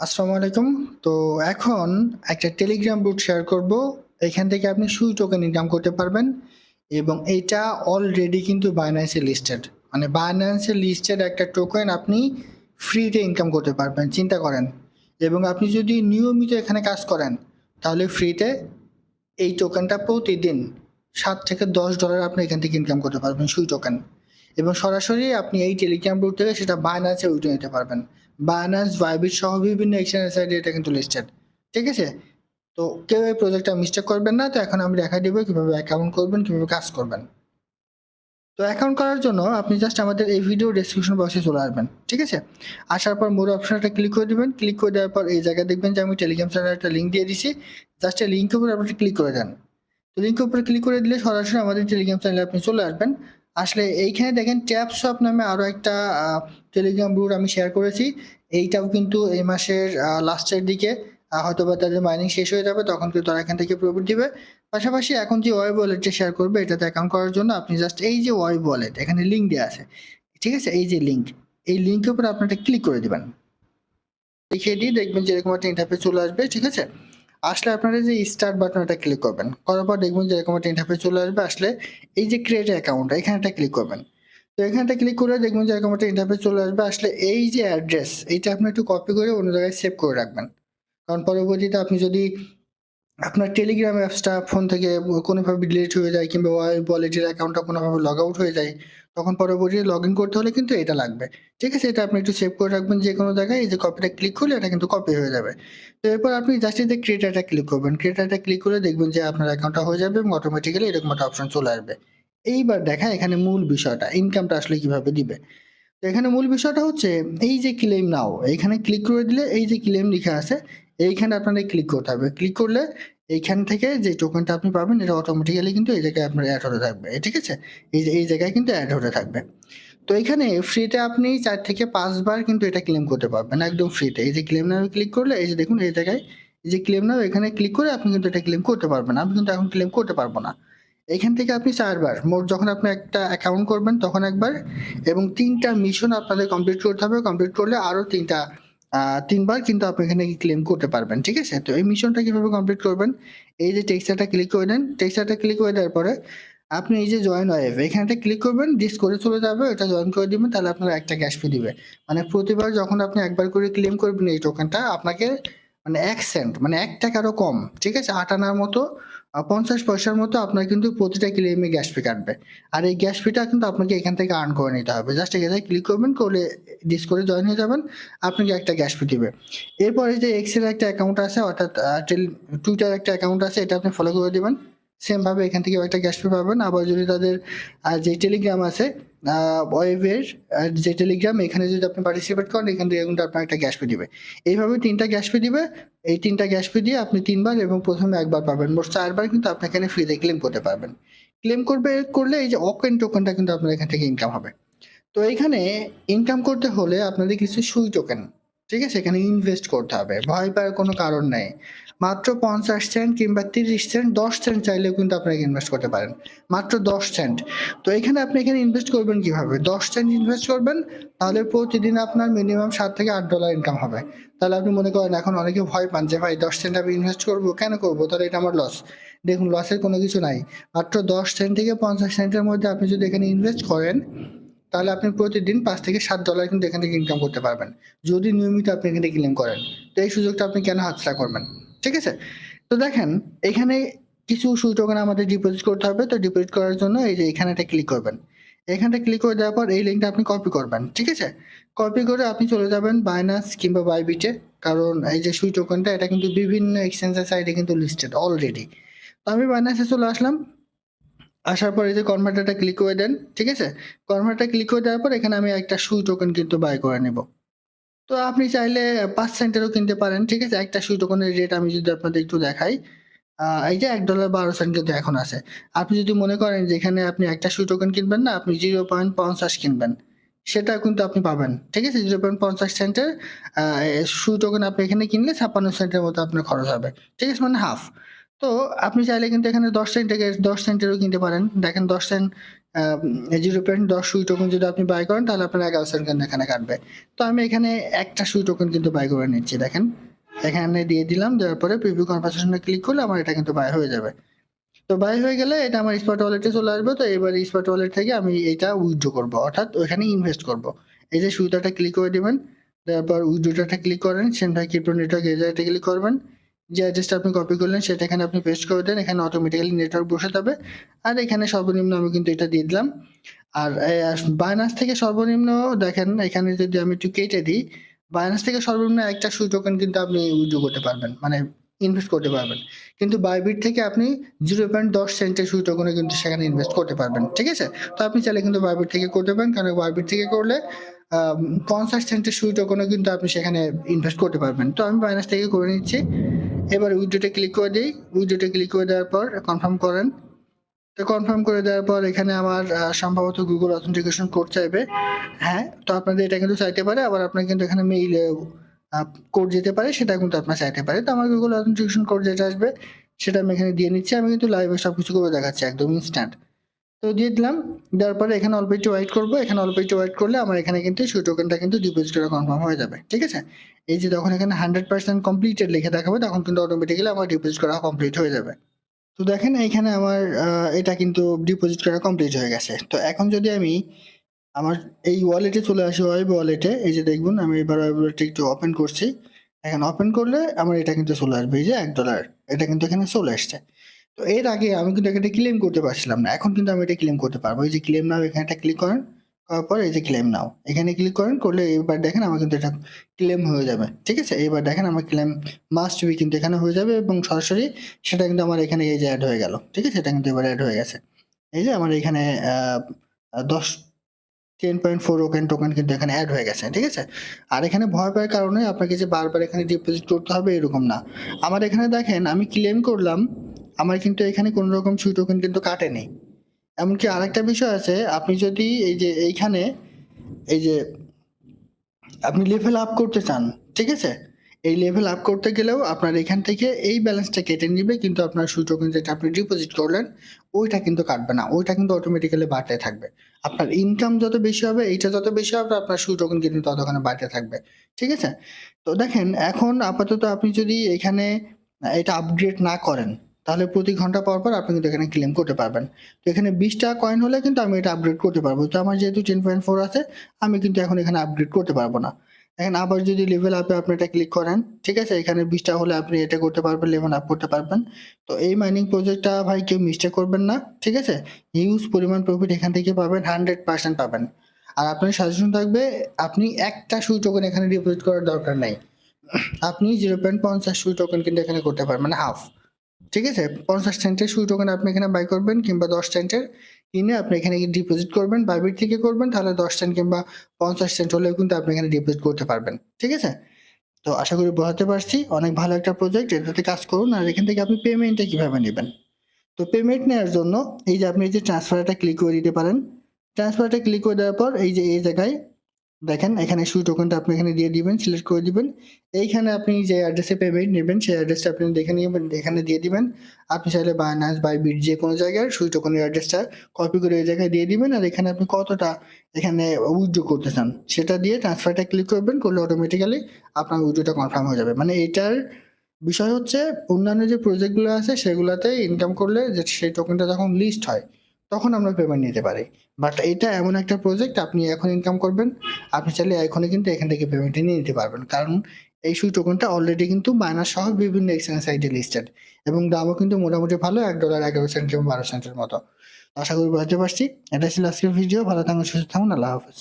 আসসালামু আলাইকুম। তো এখন একটা টেলিগ্রাম বুট শেয়ার করব। এখান থেকে আপনি সুই টোকেন ইনকাম করতে পারবেন এবং এটা অলরেডি কিন্তু বাইন্যান্সে লিস্টেড মানে বাইন্যান্সে লিস্টেড একটা টোকেন আপনি ফ্রিতে ইনকাম করতে পারবেন, চিন্তা করেন। এবং আপনি যদি নিয়মিত এখানে কাজ করেন, তাহলে ফ্রিতে এই টোকেনটা প্রতিদিন সাত থেকে দশ ডলার আপনি এখান থেকে ইনকাম করতে পারবেন সুই টোকেন এবং সরাসরি আপনি এই টেলিগ্রাম বুট থেকে সেটা বাইন্যান্সে উঠে নিতে পারবেন। বায়ানান্স ভাইবিট সহ বিভিন্ন এক্সচেঞ্জ সাইডে এটা কিন্তু লিস্টেড ঠিক আছে? তো কেউ এই প্রজেক্টটা মিস্টেক করবেন না, তো এখন আমি দেখা দিব কীভাবে অ্যাকাউন্ট করবেন, কীভাবে কাজ করবেন। তো অ্যাকাউন্ট করার জন্য আপনি জাস্ট আমাদের এই ভিডিও ডেসক্রিপশন বক্সে চলে আসবেন। ঠিক আছে? আসার পর মোর অপশনটা ক্লিক করে দিবেন। ক্লিক করে দেওয়ার পর এই জায়গায় দেখবেন যে আমি টেলিগ্রাম চ্যানেল একটা লিঙ্ক দিয়ে দিছি। জাস্ট এই লিঙ্কের উপর আপনি ক্লিক করে দেন। তো লিঙ্কের উপরে ক্লিক করে দিলে সরাসরি আমাদের টেলিগ্রাম চ্যানেলে আপনি চলে আসবেন। আসলে এইখানে দেখেন ট্যাপ শপ নামে আরও একটা টেলিগ্রাম গ্রুপ আমি শেয়ার করেছি। এইটাও কিন্তু এই মাসের লাস্টের দিকে হয়তো বা তাদের মাইনিং শেষ হয়ে যাবে, তখন কিন্তু তারা এখান থেকে প্রফিট দিবে। পাশাপাশি এখন যে ওয়েব ওয়ালেটটা শেয়ার করবে, এটাতে অ্যাকাউন্ট করার জন্য আপনি জাস্ট এই যে ওয়াই ওয়ালেট এখানে লিঙ্ক দেওয়া আছে। ঠিক আছে? এই যে লিঙ্ক এই লিঙ্কের উপরে আপনারা ক্লিক করে দিবেন। লিখে দিয়ে দেখবেন যে এরকম একটা ইন্টারফেস চলে আসবে, ঠিক আছে? আসলে আপনারা যে স্টার্ট বাটনটা ক্লিক করবেন, করার পর দেখবেন যে এরকম একটা ইন্টারফেস চলে আসবে। আসলে এই যে ক্রিয়েট অ্যাকাউন্ট এখানটা ক্লিক করবেন। তো এখানটা ক্লিক করে দেখবেন যে এরকম একটা ইন্টারফেস চলে আসবে। আসলে এই যে অ্যাড্রেস এইটা আপনি একটু কপি করে অন্য জায়গায় সেভ করে রাখবেন। কারণ পরবর্তীতে আপনি যদি আপনার টেলিগ্রাম অ্যাপসটা ফোন থেকে কোনোভাবে ডিলিট হয়ে যায় কিংবা ওয়ালেটের অ্যাকাউন্টটা কোনোভাবে লগ আউট হয়ে যায় তখন পরবর্তীতে লগ ইন করতে হলে কিন্তু এটা লাগবে। ঠিক আছে, এটা আপনি একটু সেভ করে রাখবেন যে কোনো জায়গায়। এই যে কপিটা ক্লিক করলে এটা কিন্তু কপি হয়ে যাবে। তো এরপর আপনি জাস্ট যে ক্রিয়েটারটা ক্লিক করবেন। ক্রিয়েটারটা ক্লিক করে দেখবেন যে আপনার অ্যাকাউন্টটা হয়ে যাবে এবং অটোমেটিক্যালি এরকম একটা অপশন চলে আসবে। এইবার দেখা এখানে মূল বিষয়টা ইনকামটা আসলে কীভাবে দিবে? তো এখানে মূল বিষয়টা হচ্ছে, এই যে ক্লেম নাও এখানে ক্লিক করে দিলে এই যে ক্লেম লেখা আছে, এইখানে আপনাদের ক্লিক করতে হবে। ক্লিক করলে এইখান থেকে যে টোকেনটা আপনি পাবেন, এটা অটোমেটিক্যালি কিন্তু এই জায়গায় আপনার অ্যাড হতে থাকবে। ঠিক আছে? এই এই জায়গায় কিন্তু অ্যাড হতে থাকবে। তো এখানে ফ্রিতে আপনি চার থেকে পাঁচবার কিন্তু এটা ক্লেম করতে পারবেন, একদম ফ্রিতে এই যে ক্লেম নামে ক্লিক করলে, এই যে দেখুন, এই জায়গায়, এই যে ক্লেম নাও এখানে ক্লিক করে আপনি কিন্তু এটা ক্লেম করতে পারবেন আমি কিন্তু এখন ক্লেম করতে পারব না। এখান থেকে আপনি চারবার, মোট যখন আপনি একটা অ্যাকাউন্ট করবেন, তখন একবার এবং তিনটা মিশন আপনাদের কমপ্লিট করতে হবে। কমপ্লিট করলে আরও তিনটা তিনবার কিন্তু আপনি এখানে ক্লেম করতে পারবেন, ঠিক আছে? তো এই মিশনটা কীভাবে কমপ্লিট করবেন? এই যে টেক্সটারটা ক্লিক করে দেন টেক্সটারটা ক্লিক করে দেওয়ার পরে আপনি এই যে জয়েন ওয়েভ এখানটা ক্লিক করবেন ডিস করে চলে যাবে, এটা জয়েন করে দিবেন, তাহলে আপনার একটা ক্যাশ ফি দিবে। মানে প্রতিবার যখন আপনি একবার করে ক্লেম করবেন এই টোকেনটা আপনাকে মানে এক সেন্ট মানে এক টাকারও কম, ঠিক আছে? আট আনার মতো পঞ্চাশ পয়সার মতো আপনার কিন্তু প্রতিটা ক্লেমে গ্যাস ফি কাটবে। আর এই গ্যাস ফিটা কিন্তু আপনাকে এখান থেকে আর্ন করে নিতে হবে। জাস্ট এখানে ক্লিক করবেন করলে ডিস করে জয়েন হয়ে যাবেন। আপনাকে একটা গ্যাস ফি দিবে। এরপরে যে এক্সেল একটা অ্যাকাউন্ট আছে, অর্থাৎ টুইটার একটা অ্যাকাউন্ট আছে, এটা আপনি ফলো করে দেবেন। সেমভাবে এখান থেকে একটা গ্যাস ফি পাবেন। আবার যদি তাদের যে টেলিগ্রাম আছে ওয়েভের যে টেলিগ্রাম এখানে যদি আপনি পার্টিসিপেট করেন, এখান থেকে কিন্তু আপনার একটা গ্যাস পে দিবে। এইভাবে তিনটা গ্যাস পে দিবে। এই তিনটা গ্যাস ফি দিয়ে আপনি তিনবার এবং প্রথমে একবার পাবেন। মোট চারবার কিন্তু আপনি এখানে ফ্রিতে ক্লেম করতে পারবেন। ক্লেম করবে, করলে এই যে অকেন টোকেনটা কিন্তু আপনার এখান থেকে ইনকাম হবে। তো এইখানে ইনকাম করতে হলে আপনাদের কিছু সুই টোকেন ঠিক আছে? এখানে ইনভেস্ট করতে হবে। ভয় পাওয়ার কোনো কারণ নেই। মাত্র পঞ্চাশ সেন্ট কিংবা তিরিশ সেন্ট দশ সেন্ট চাইলেও কিন্তু আপনারা ইনভেস্ট করতে পারেন। মাত্র দশ সেন্ট তো এখানে আপনি এখানে ইনভেস্ট করবেন কীভাবে? দশ সেন্ট ইনভেস্ট করবেন, তাহলে প্রতিদিন আপনার মিনিমাম সাত থেকে আট ডলার ইনকাম হবে। তাহলে আপনি মনে করেন, এখন অনেকে ভয় পান যে, ভাই, দশ সেন্ট আমি ইনভেস্ট করব? কেন করব? তাহলে এটা আমার লস দেখুন লসের কোনো কিছু নাই। মাত্র দশ সেন্ট থেকে পঞ্চাশ সেন্টের মধ্যে আপনি যদি এখানে ইনভেস্ট করেন তাহলে আপনি প্রতিদিন পাঁচ থেকে সাত ডলার কিন্তু এখান থেকে ইনকাম করতে পারবেন। যদি নিয়মিত আপনি এখানে ক্লেম করেন। তো এই সুযোগটা আপনি কেন হাতছাড়া করবেন? ঠিক আছে? তো দেখেন, এখানে কিছু সুই টোকেন আমাদের ডিপোজিট করতে হবে। তো ডিপোজিট করার জন্য এই যে এখানে একটা ক্লিক করবেন। এখানটা ক্লিক করে দেওয়ার পর এই লিঙ্কটা আপনি কপি করবেন। ঠিক আছে? কপি করে আপনি চলে যাবেন বাইনান্স কিংবা বাইবিটে কারণ এই যে সুই টোকেনটা এটা কিন্তু বিভিন্ন এক্সচেঞ্জের সাইডে কিন্তু লিস্টেড অলরেডি তো আমি বাইনান্সে চলে আসলাম। আসার পর এই যে কনভার্টারটা ক্লিক করে দেন, ঠিক আছে? কনভার্টার ক্লিক করে দেওয়ার পর এখানে আমি একটা সুই টোকেন কিন্তু বাই করে নেব। তো আপনি চাইলে পাঁচ সেন্টেরও কিনতে পারেন, ঠিক আছে? একটা সুই টোকেনের রেট আমি যদি আপনাদের একটু দেখাই এই যে এক ডলার বারো সেন্ট কিন্তু এখন আছে। আপনি যদি মনে করেন যে এখানে আপনি একটা সুই টোকেন কিনবেন না, আপনি জিরো পয়েন্ট পঞ্চাশ কিনবেন, সেটা কিন্তু আপনি পাবেন, ঠিক আছে? জিরো পয়েন্ট পঞ্চাশ সেন্টের সুই টোকেন আপনি এখানে কিনলে ছাপ্পান্ন সেন্টের মতো আপনার খরচ হবে, ঠিক আছে? মানে হাফ তো আপনি চাইলে কিন্তু এখানে দশ সেন্ট থেকে দশ সেন্টেরও কিনতে পারেন। দেখেন দশ সেন্ট জিরো পয়েন্ট দশ সুই টোকেন যদি আপনি বাই করেন, তাহলে আপনার এগারো সেন্ট কিন্তু এখানে কাটবে। তো আমি এখানে একটা সুই টোকেন কিন্তু বাই করে নিচ্ছি, দেখেন। এখানে দিয়ে দিলাম, দেওয়ার পরে প্রিভিউ কনভারসেশনে ক্লিক করলে আমার এটা কিন্তু বাই হয়ে যাবে। তো বাই হয়ে গেলে এটা আমার স্পট ওয়ালেটে চলে আসবে, তো এবার স্পট ওয়ালেট থেকে আমি এটা উইথড্র করব, অর্থাৎ ওখানে ইনভেস্ট করব। এই যে সুইটাটা ক্লিক করে দিবেন তারপর উইথড্রটা ক্লিক করেন সেন্টার ক্রিপ্টো নেটওয়ার্ক এই ক্লিক করবেন। যে অ্যাড্রেসটা আপনি কপি করলেন, সেটা এখানে আপনি পেস্ট করে দেন, এখানে অটোমেটিক্যালি নেটওয়ার্ক বসে যাবে আর এখানে সর্বনিম্ন আমি কিন্তু এটা দিয়ে দিলাম। আর বায়নাস থেকে সর্বনিম্ন দেখেন, এখানে যদি আমি একটু কেটে দিই বায়নাস থেকে সর্বনিম্ন একটা সুই টোকেন কিন্তু আপনি উইথড্র করতে পারবেন মানে ইনভেস্ট করতে পারবেন। কিন্তু বাইবিট থেকে আপনি জিরো পয়েন্ট দশ সেন্টের সুই টোকেনে কিন্তু সেখানে ইনভেস্ট করতে পারবেন, ঠিক আছে? তো আপনি চাইলে কিন্তু বাইবিট থেকে করতে পারেন, কারণ বাইবিট থেকে করলে পঞ্চাশ সেন্টের সুই টোকেনে কিন্তু আপনি সেখানে ইনভেস্ট করতে পারবেন। তো আমি বাইনাস থেকে করে নিচ্ছি। এবার উইডোতে ক্লিক করে দিই। উইডোতে ক্লিক করে দেওয়ার পর কনফার্ম করেন। তো কনফার্ম করে দেওয়ার পর এখানে আমার সম্ভবত গুগল অথেন্টিকেশন কোড চাইবে। হ্যাঁ তো আপনাদের এটা কিন্তু চাইতে পারে। আবার আপনার কিন্তু এখানে মেইল কোড যেতে পারে, সেটা কিন্তু আপনার চাইতে পারে। তো আমার গুগল অথেন্টিকেশন কোড যেটা আসবে, সেটা আমি এখানে দিয়ে নিচ্ছি। আমি কিন্তু লাইভে সব কিছু করে দেখাচ্ছি, একদম ইনস্ট্যান্ট তো দিয়ে দিলাম। দেওয়ার পরে এখানে অল্প একটু ওয়েট করব। এখানে অল্প একটু ওয়েট করলে আমার এখানে কিন্তু সুই টোকেনটা কিন্তু ডিপোজিট কনফার্ম হয়ে যাবে। ঠিক আছে? এই যে তখন এখানে হান্ড্রেড পার্সেন্ট কমপ্লিটেড লিখে দেখাবে, তখন কিন্তু অটোমেটিক্যালি আমার ডিপোজিট করা কমপ্লিট হয়ে যাবে। তো দেখেন এইখানে আমার এটা কিন্তু ডিপোজিট করা কমপ্লিট হয়ে গেছে। তো এখন যদি আমি আমার এই ওয়ালেটে চলে আসি ওয়েব ওয়ালেটে এই যে দেখুন, আমি এবার ওয়েব ওয়ালেটে একটু ওপেন করছি। এখন ওপেন করলে আমার এটা কিন্তু চলে আসবে। এই যে এক ডলার এটা কিন্তু এখানে চলে আসছে। তো এর আগে আমি কিন্তু এখানে ক্লেম করতে পারছিলাম না। এখন কিন্তু আমি এটা ক্লেম করতে পারব। এই যে ক্লেম নাও এখানে একটা ক্লিক করেন, করার পর এই যে ক্লেম নাও এখানে ক্লিক করেন, করলে এবার দেখেন আমার কিন্তু এটা ক্লেম হয়ে যাবে। ঠিক আছে? এবার দেখেন আমার ক্লেম মাস্ট বি কিন্তু এখানে হয়ে যাবে এবং সরাসরি সেটা কিন্তু আমার এখানে এই যে অ্যাড হয়ে গেল। ঠিক আছে? এটা কিন্তু এবার অ্যাড হয়ে গেছে। এই যে আমার এখানে দশ টেন পয়েন্ট ফোর ওকেন টোকেন কিন্তু এখানে অ্যাড হয়ে গেছে। ঠিক আছে? আর এখানে ভয় পাওয়ার কারণে আপনাকে যে বারবার এখানে ডিপোজিট করতে হবে এরকম না। আমার এখানে দেখেন, আমি ক্লেম করলাম আমার কিন্তু এখানে কোনো রকম সুই টোকেন কিন্তু কাটেনি। এমনকি আরেকটা বিষয় আছে, আপনি যদি এই যে এইখানে, এই যে আপনি লেভেল আপ করতে চান, ঠিক আছে? এই লেভেল আপ করতে গেলেও আপনার এখান থেকে এই ব্যালেন্সটা কেটে নিবে, কিন্তু আপনার সুই টোকেন যেটা আপনি ডিপোজিট করলেন, ওইটা কিন্তু কাটবে না, ওইটা কিন্তু অটোমেটিক্যালি বাড়তে থাকবে। আপনার ইনকাম যত বেশি হবে, এইটা যত বেশি হবে, আপনার সুই টোকেন কিন্তু ততক্ষণে বাড়তে থাকবে, ঠিক আছে? তো দেখেন, এখন আপাতত আপনি যদি এখানে এটা আপগ্রেড না করেন তাহলে প্রতি ঘণ্টা পর পর আপনি কিন্তু এখানে ক্লেম করতে পারবেন। তো এখানে বিশটা কয়েন হলে কিন্তু আমি এটা আপগ্রেড করতে পারব। তো আমার যেহেতু টেন পয়েন্ট ফোর আছে, আমি কিন্তু এখন এখানে আপগ্রেড করতে পারব না। এখন আবার যদি লেভেল আপে আপনি এটা ক্লিক করেন, ঠিক আছে? এখানে বিশটা হলে আপনি এটা করতে পারবেন লেভেল আপ করতে পারবেন। তো এই মাইনিং প্রজেক্টটা ভাই কেউ মিস্টেক করবেন না, ঠিক আছে? হিউজ পরিমাণ প্রফিট এখান থেকে পাবেন হান্ড্রেড পার্সেন্ট পাবেন। আর আপনার সাজেশন থাকবে, আপনি একটা সুই টোকেন এখানে ডিপোজিট করার দরকার নাই। আপনি জিরো পয়েন্ট পঞ্চাশ সুই টোকেন কিন্তু এখানে করতে পারবেন মানে হাফ ঠিক আছে? পঞ্চাশ সেন্টের সুই টোকেন আপনি এখানে বাই করবেন কিংবা দশ সেন্টের কিনে আপনি এখানে ডিপোজিট করবেন বাইবিট থেকে করবেন, তাহলে দশ সেন্ট কিংবা পঞ্চাশ সেন্ট হলেও কিন্তু আপনি এখানে ডিপোজিট করতে পারবেন। ঠিক আছে? তো আশা করি বোঝাতে পারছি। অনেক ভালো একটা প্রজেক্ট এটাতে কাজ করুন। আর এখান থেকে আপনি পেমেন্টটা কীভাবে নেবেন? তো পেমেন্ট নেওয়ার জন্য এই যে আপনি এই যে ট্রান্সফারটা ক্লিক করে দিতে পারেন ট্রান্সফারটা ক্লিক করে দেওয়ার পর এই যে, এই জায়গায় দেখেন, এখানে সুই টোকেনটা আপনি এখানে দিয়ে দিবেন সিলেক্ট করে দিবেন। এইখানে আপনি যে অ্যাড্রেসে পেমেন্ট নেবেন, সেই অ্যাড্রেসটা আপনি দেখে নেবেন, এখানে দিয়ে দিবেন। আপনি চাইলে বাইনান্স বাই বিট যে কোনো জায়গায় সুই টোকেনের অ্যাড্রেসটা কপি করে এই জায়গায় দিয়ে দিবেন। আর এখানে আপনি কতটা এখানে উইথড্র করতে চান, সেটা দিয়ে ট্রান্সফারটা ক্লিক করবেন, করলে অটোমেটিক্যালি আপনার উইথড্রটা কনফার্ম হয়ে যাবে। মানে এটার বিষয় হচ্ছে অন্যান্য যে প্রজেক্টগুলো আছে, সেগুলোতে ইনকাম করলে যে সেই টোকেনটা যখন লিস্ট হয় তখন আমরা পেমেন্ট নিতে পারি। বাট এটা এমন একটা প্রজেক্ট আপনি এখন ইনকাম করবেন, আপনি চাইলে এখনই কিন্তু এখান থেকে পেমেন্ট নিয়ে নিতে পারবেন। কারণ এই সুই টোকেনটা অলরেডি কিন্তু বায়নার সহ বিভিন্ন এক্সচেঞ্জ সাইটে লিস্টেড এবং দামও কিন্তু মোটামুটি ভালো, এক ডলার এগারো সেন্ট এবং বারো সেন্টের মতো। আশা করি বুঝতে পারছি। এটা ছিল আজকের ভিডিও ভালো থাকুন, সুস্থ থাকুন। আল্লাহ হাফেজ।